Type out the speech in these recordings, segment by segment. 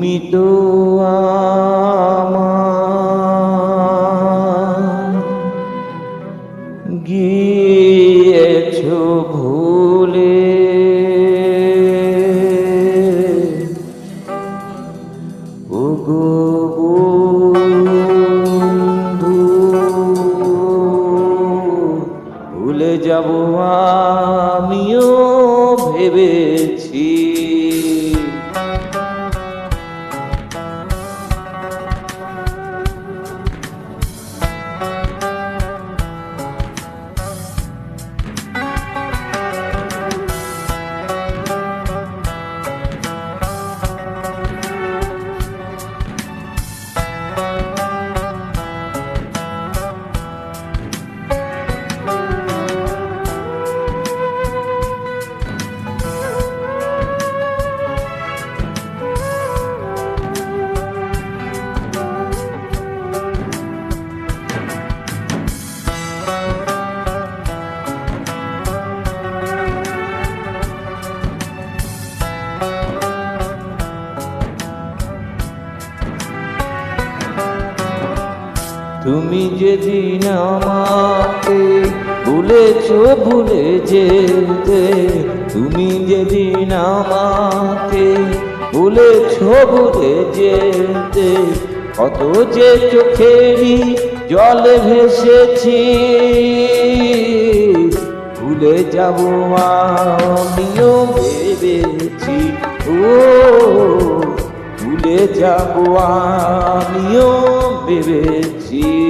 তুমি তো গিয়েছ ভুলে তুমি যেদিন আমাকে ভুলেছ, ভুলে যেতে, তুমি যেদিন আমাকে ভুলেছ, ভুলে যেতে, কত যে চোখেরই জলে ভেসেছি, ভুলে যাব আমিও ভেবেছি, ও যাব আমিও ভেবেছি।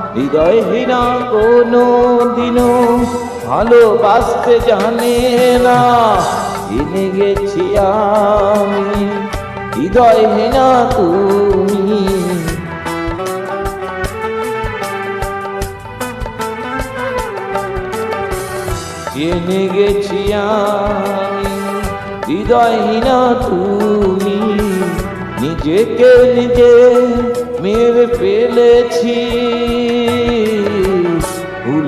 হৃদয়হীনা কোনো দিনও ভালোবাসতে জানে না। জেনে গেছি আমি, হৃদয়হীনা তুমি। জেনে গেছি আমি, হৃদয়হীনা তুমি। নিজেকে নিজে মেরে ফেলেছি।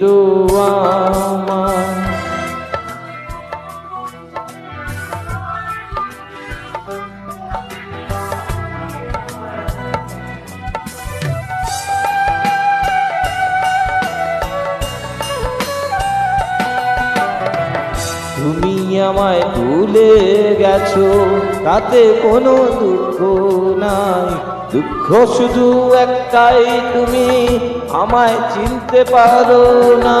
তো তুমি আমায় ভুলে গেছো তাতে কোনো দুঃখ নাই। দুঃখ শুধু একটাই তুমি আমায় চিনতে পারো না।